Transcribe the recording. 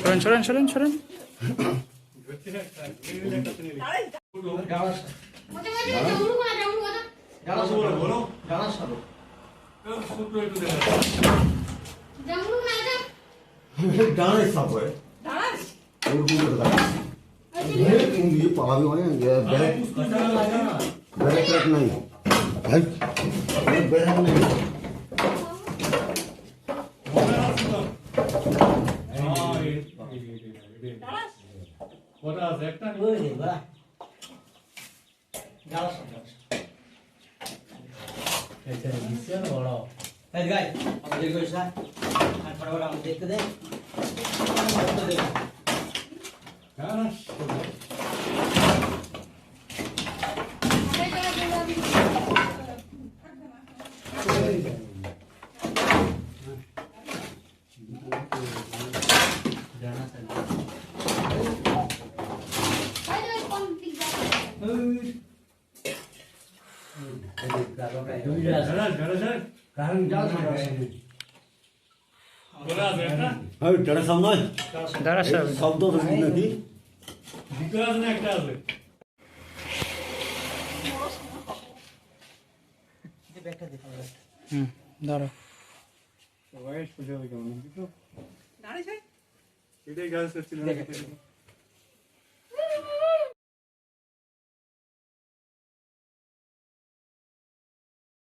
সরেন সরেন সরেন সরেন ডানে সাপ হয় ওরকম করে দাঁড়ায় ইয়ে পালাবি মানে ব্যাগ ব্যাগ ট্যাগ নাই ভাই ব্যাগ নাই কটা আছে একটা সাপ নয় দাঁড়া সব শব্দ তো শুনি নাকি দুটো আছে না একটা আছে হুম দাঁড়া এটাই গাছ করছিল